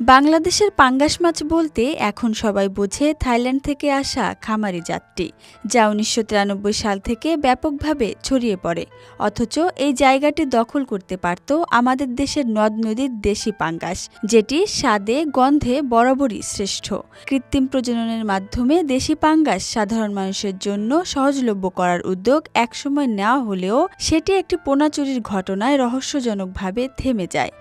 বাংলাদেশের পাঙ্গাস মাছ বলতে এখন সবাই বোঝে থাইল্যান্ড থেকে আসা খামারি জাতটি, যা উনিশশো তিরানব্বই সাল থেকে ব্যাপকভাবে ছড়িয়ে পড়ে। অথচ এই জায়গাটি দখল করতে পারত আমাদের দেশের নদ নদীর দেশি পাঙ্গাস, যেটি স্বাদে, গন্ধে বরাবরই শ্রেষ্ঠ। কৃত্রিম প্রজননের মাধ্যমে দেশি পাঙ্গাস সাধারণ মানুষের জন্য সহজলভ্য করার উদ্যোগ একসময় নেওয়া হলেও সেটি একটি পোনাচুরির ঘটনায় রহস্যজনকভাবে থেমে যায়।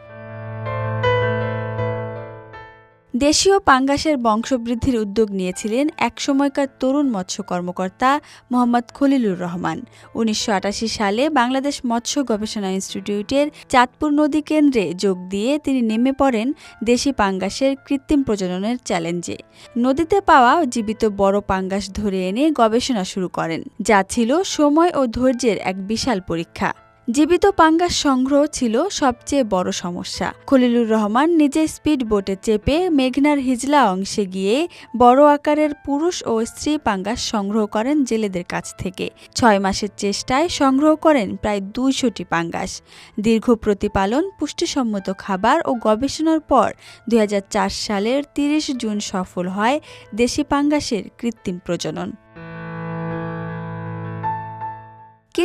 দেশীয় পাঙ্গাসের বংশবৃদ্ধির উদ্যোগ নিয়েছিলেন একসময়কার তরুণ মৎস্য কর্মকর্তা মোহাম্মদ খলিলুর রহমান। উনিশশো আটাশি সালে বাংলাদেশ মৎস্য গবেষণা ইনস্টিটিউটের চাঁদপুর নদী কেন্দ্রে যোগ দিয়ে তিনি নেমে পড়েন দেশি পাঙ্গাসের কৃত্রিম প্রজননের চ্যালেঞ্জে। নদীতে পাওয়া জীবিত বড় পাঙ্গাস ধরে এনে গবেষণা শুরু করেন, যা ছিল সময় ও ধৈর্যের এক বিশাল পরীক্ষা। জীবিত পাঙ্গাস সংগ্রহ ছিল সবচেয়ে বড় সমস্যা। খলিলুর রহমান নিজে স্পিড বোটে চেপে মেঘনার হিজলা অংশে গিয়ে বড় আকারের পুরুষ ও স্ত্রী পাঙ্গাস সংগ্রহ করেন জেলেদের কাছ থেকে। ছয় মাসের চেষ্টায় সংগ্রহ করেন প্রায় দুইশোটি পাঙ্গাস। দীর্ঘ প্রতিপালন, পুষ্টিসম্মত খাবার ও গবেষণার পর দু হাজার চার সালের তিরিশ জুন সফল হয় দেশি পাঙ্গাসের কৃত্রিম প্রজনন।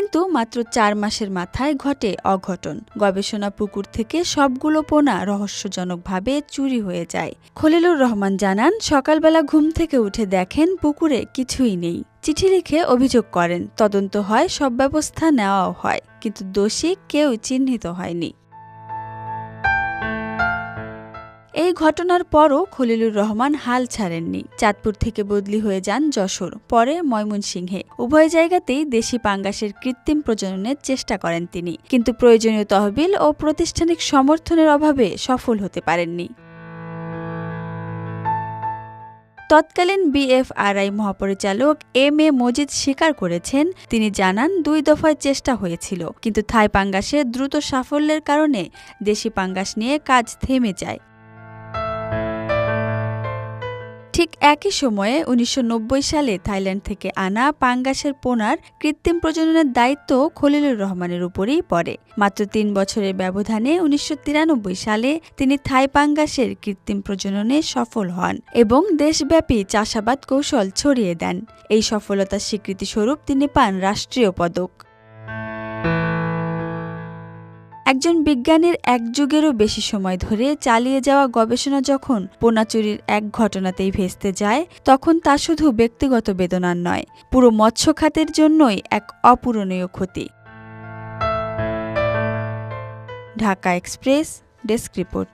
কিন্তু মাত্র চার মাসের মাথায় ঘটে অঘটন। গবেষণা পুকুর থেকে সবগুলো পোনা রহস্যজনকভাবে চুরি হয়ে যায়। খলিলুর রহমান জানান, সকালবেলা ঘুম থেকে উঠে দেখেন পুকুরে কিছুই নেই। চিঠি লিখে অভিযোগ করেন, তদন্ত হয়, সব ব্যবস্থা নেওয়াও হয়, কিন্তু দোষী কেউ চিহ্নিত হয়নি। এই ঘটনার পরও খলিলুর রহমান হাল ছাড়েননি। চাঁদপুর থেকে বদলি হয়ে যান যশোর, পরে ময়মনসিংহে। উভয় জায়গাতেই দেশি পাঙ্গাসের কৃত্রিম প্রজননের চেষ্টা করেন তিনি। কিন্তু প্রয়োজনীয় তহবিল ও প্রাতিষ্ঠানিক সমর্থনের অভাবে সফল হতে পারেননি। তৎকালীন বিএফআরআই মহাপরিচালক এম এ মজিদ স্বীকার করেছেন, তিনি জানান, দুই দফায় চেষ্টা হয়েছিল। কিন্তু থাই পাঙ্গাসের দ্রুত সাফল্যের কারণে দেশি পাঙ্গাস নিয়ে কাজ থেমে যায়। ঠিক একই সময়ে উনিশশো নব্বই সালে থাইল্যান্ড থেকে আনা পাঙ্গাসের পোনার কৃত্রিম প্রজননের দায়িত্ব খলিলুর রহমানের উপরেই পড়ে। মাত্র তিন বছরের ব্যবধানে উনিশশো তিরানব্বই সালে তিনি থাই পাঙ্গাসের কৃত্রিম প্রজননে সফল হন এবং দেশব্যাপী চাষাবাদ কৌশল ছড়িয়ে দেন। এই সফলতার স্বীকৃতিস্বরূপ তিনি পান রাষ্ট্রীয় পদক। একজন বিজ্ঞানীর এক যুগেরও বেশি সময় ধরে চালিয়ে যাওয়া গবেষণা যখন পোনাচুরির এক ঘটনাতেই ভেস্তে যায়, তখন তা শুধু ব্যক্তিগত বেদনার নয়, পুরো মৎস্য খাতের জন্যই এক অপূরণীয় ক্ষতি। Dhaka express, desk report.